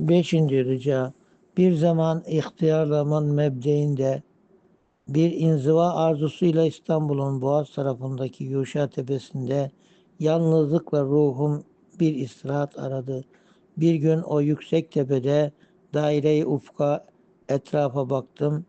Beşinci rica, bir zaman ihtiyarlamanın mebdeinde bir inziva arzusuyla İstanbul'un Boğaz tarafındaki Yuşa Tepesi'nde yalnızlıkla ruhum bir istirahat aradı. Bir gün o yüksek tepede daire-i ufka etrafa baktım.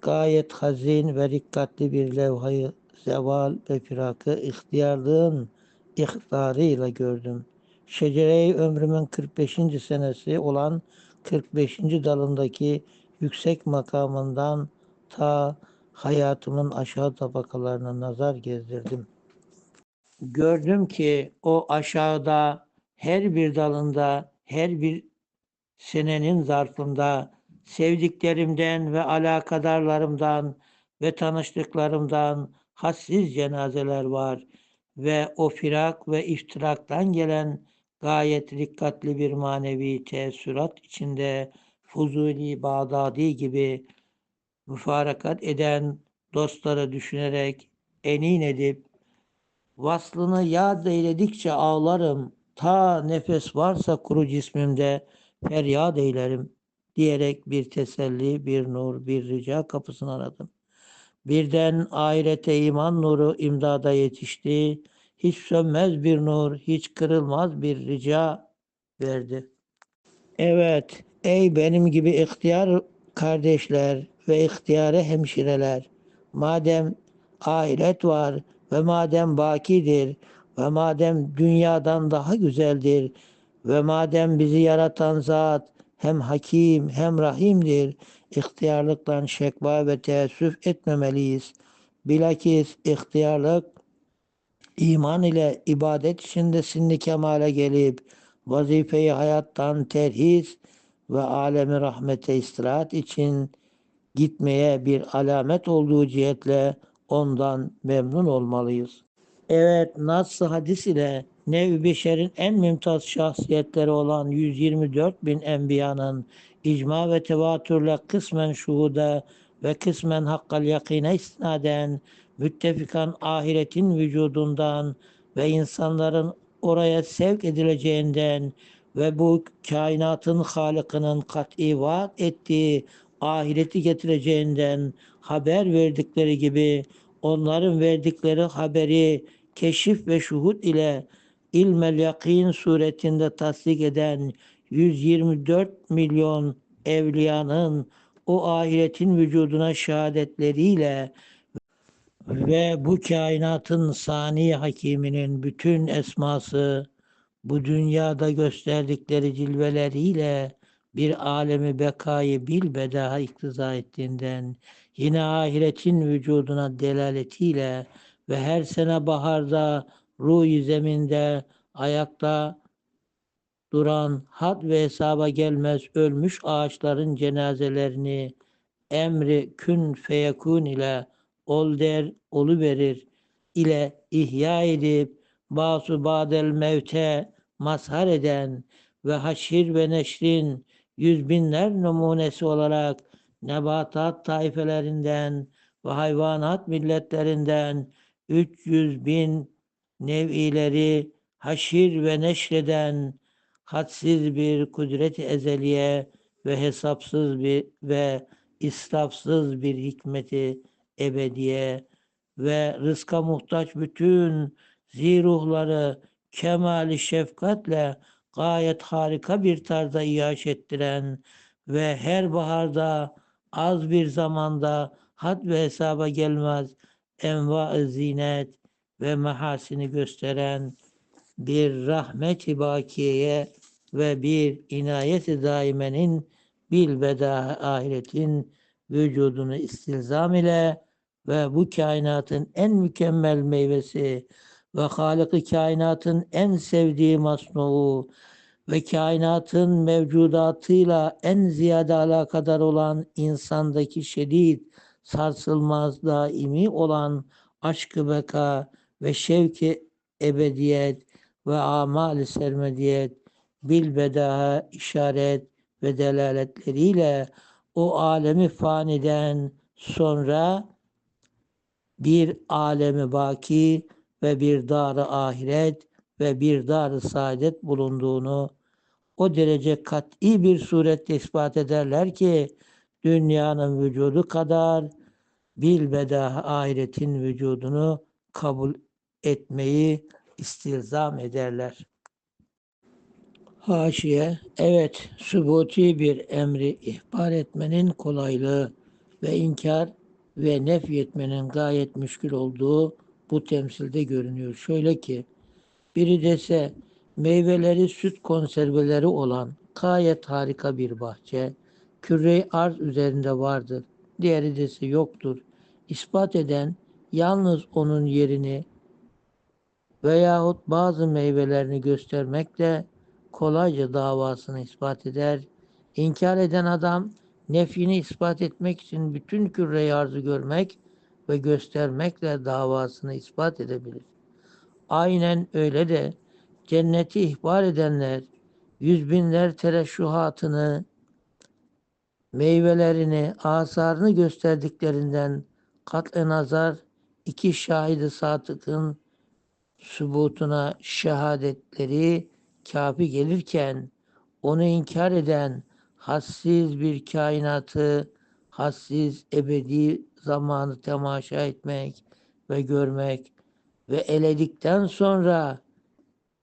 Gayet hazin ve dikkatli bir levhayı zeval ve firakı ihtiyarlığın ihtarıyla gördüm. Şecere-i ömrümün 45. senesi olan 45. dalındaki yüksek makamından ta hayatımın aşağı tabakalarına nazar gezdirdim. Gördüm ki o aşağıda her bir dalında, her bir senenin zarfında sevdiklerimden ve alakadarlarımdan ve tanıştıklarımdan hassiz cenazeler var ve o firak ve iftiraktan gelen gayet dikkatli bir manevi teessürat içinde Fuzuli, Bağdadi gibi müfarakat eden dostları düşünerek enin edip vaslını yad eyledikçe ağlarım ta nefes varsa kuru cismimde feryat eylerim diyerek bir teselli, bir nur, bir rica kapısını aradım. Birden ahirete iman nuru imdada yetişti. Hiç sönmez bir nur, hiç kırılmaz bir rica verdi. Evet, ey benim gibi ihtiyar kardeşler ve ihtiyare hemşireler, madem ahiret var ve madem bakidir ve madem dünyadan daha güzeldir ve madem bizi yaratan zat hem hakim hem rahimdir, ihtiyarlıktan şekva ve teessüf etmemeliyiz. Bilakis ihtiyarlık iman ile ibadet içinde sinni kemale gelip vazifeyi hayattan terhis ve alemi rahmete istirahat için gitmeye bir alamet olduğu cihetle ondan memnun olmalıyız. Evet, Nas-ı hadis ile Nev-i Beşer'in en mümtaz şahsiyetleri olan 124 bin enbiyanın icma ve tevatürle kısmen şuhuda ve kısmen hakkal yakine isnaden müttefikan ahiretin vücudundan ve insanların oraya sevk edileceğinden ve bu kainatın halıkının kat'i vaat ettiği ahireti getireceğinden haber verdikleri gibi onların verdikleri haberi keşif ve şuhud ile ilmel yakin suretinde tasdik eden 124 milyon evliyanın o ahiretin vücuduna şehadetleriyle ve bu kainatın sani hakiminin bütün esması bu dünyada gösterdikleri cilveleriyle bir alemi bekayı bil bedaha iktiza ettiğinden yine ahiretin vücuduna delaletiyle ve her sene baharda ruh zeminde ayakta duran had ve hesaba gelmez ölmüş ağaçların cenazelerini emri kün feyekun ile ol der olu verir ile ihya edip basu badel mevte mazhar eden ve haşir ve neşrin yüz binler numunesi olarak nebatat taifelerinden ve hayvanat milletlerinden 300 bin nev'ileri haşir ve neşreden hadsiz bir kudret ezeliye ve hesapsız bir ve israfsız bir hikmeti ebediye ve rızka muhtaç bütün ziruhları kemali şefkatle gayet harika bir tarzda iaş ettiren ve her baharda az bir zamanda had ve hesaba gelmez enva zinet ve mahasini gösteren bir rahmet-i bakiyeye ve bir inayet-i daimenin bilbeda ahiretin vücudunu istilzam ile ve bu kainatın en mükemmel meyvesi ve Halık-ı kainatın en sevdiği masnuğu ve kainatın mevcudatıyla en ziyade alakadar olan insandaki şiddet, sarsılmaz, daimi olan aşkı beka ve şevki ebediyet ve amal sermediyet bilbedaha işaret ve delaletleriyle o alemi faniden sonra bir alemi baki ve bir dar ahiret ve bir dar saadet bulunduğunu o derece kat'i bir surette ispat ederler ki dünyanın vücudu kadar bilbedah ahiretin vücudunu kabul etmeyi istilzam ederler. Haşiye, evet, sübuti bir emri ihbar etmenin kolaylığı ve inkar ve nefyetmenin gayet müşkül olduğu bu temsilde görünüyor. Şöyle ki, biri dese meyveleri süt konserveleri olan gayet harika bir bahçe, küre arz üzerinde vardır. Diğeri dese yoktur. İspat eden yalnız onun yerini veyahut bazı meyvelerini göstermekle kolayca davasını ispat eder. İnkar eden adam nefini ispat etmek için bütün küre arzı görmek ve göstermekle davasını ispat edebilir. Aynen öyle de cenneti ihbar edenler yüz binler tereşşuhatını, meyvelerini, asarını gösterdiklerinden kat'ı nazar iki şahidi sadıkın sübutuna şehadetleri kafi gelirken onu inkar eden hassiz bir kainatı, hassiz ebedi zamanı temaşa etmek ve görmek ve eledikten sonra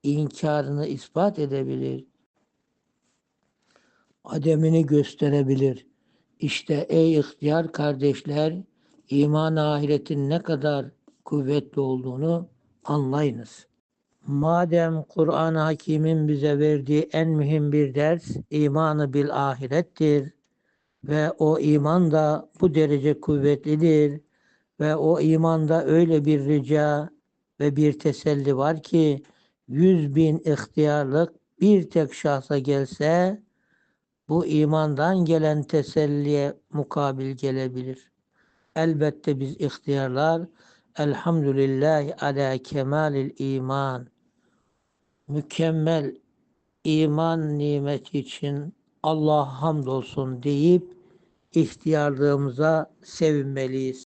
inkarını ispat edebilir. Ademini gösterebilir. İşte ey ihtiyar kardeşler, iman ahiretin ne kadar kuvvetli olduğunu anlayınız. Madem Kur'an-ı Hakim'in bize verdiği en mühim bir ders imanı bil ahirettir ve o iman da bu derece kuvvetlidir ve o imanda öyle bir rica ve bir teselli var ki yüz bin ihtiyarlık bir tek şahsa gelse bu imandan gelen teselliye mukabil gelebilir. Elbette biz ihtiyarlar elhamdülillah ala kemalil iman mükemmel iman nimeti için Allah hamdolsun deyip ihtiyarlığımıza sevinmeliyiz.